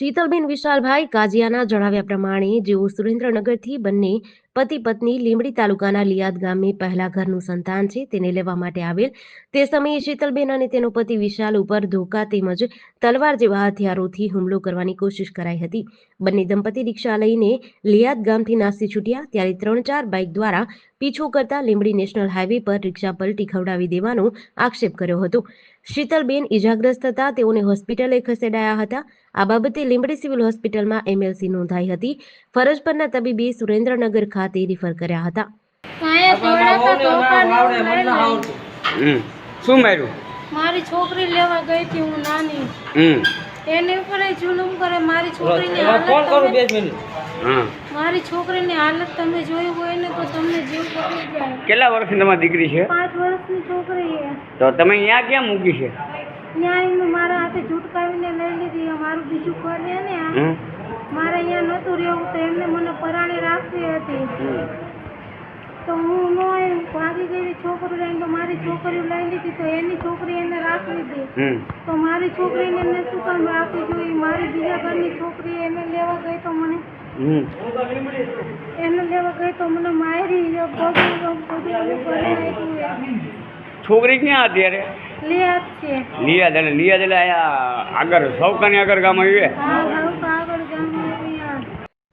શીતલબેન વિશાલભાઈ કાજિયાના જણાવ્યા પ્રમાણે જેઓ સુરેન્દ્રનગરથી બંને પતિ પત્ની લીંબડી તાલુકાના લિયાદ ગામની પહેલા ઘરનું સંતાન છે. તેને લેવા માટે આવેલ તે સમયે શીતલબેન અને તેનો પતિ વિશાલ ઉપર ધોકા તેમજ તલવાર જેવા હથિયારોથી હુમલો કરવાની કોશિશ કરાઈ હતી. બંને દંપતી રિક્ષા લઈને લિયાદ ગામથી નાસી છૂટ્યા. ત્યારે ત્રણ ચાર બાઇક દ્વારા પીછો કરતા લીંબડી નેશનલ હાઈવે પર રિક્ષા પલટી ખવડાવી દેવાનો આક્ષેપ કર્યો હતો. શીતલબેન ઇજાગ્રસ્ત હતા તેઓને હોસ્પિટલે ખસેડાયા હતા. આ બાબતે લીંબડી સિવિલ હોસ્પિટલમાં એમએલસી નોંધાઈ હતી. ફરજ પરના તબીબે સુરેન્દ્રનગર ખાતે રિફર કર્યા હતા. શું માર્યું? મારી છોકરી લેવા ગઈ હતી હું નાની. હમ. એની ઉપર જુલમ કરે મારી છોકરીની હાલત તમે મિનિટ. મારી છોકરીની હાલત તમે જોઈ હોય ને તો તમને જીવ પકડી જાય. કેટલા વર્ષની તમારી દીકરી છે? પાંચ વર્ષની છોકરી છે. તો તમે અહીંયા ક્યાં મૂકી છે? ત્યાં મારા હાથે ઝૂટકાવીને લઈ લીધી મારું બીજું ઘર છે ને આ. મારે અહીંયા નહોતું રહેવું તો એમને મને પરાણે રાખવી હતી. તો હું ન ભાગી ગઈ છોકરી લઈને તો મારી છોકરીઓ લઈ લીધી તો એની છોકરી એને રાખી હતી. તો મારી છોકરીને એને શું કામ રાખવી જોઈએ? મારી બીજા ઘરની છોકરી એને લેવા ગઈ તો મને હમ. એને લેવા ગઈ તો મને મારી છોકરી ક્યાં અત્યારે લે છે. લિયાદ એટલે લિયાદ એટલે આગળ સૌકાની આગળ ગામ આવી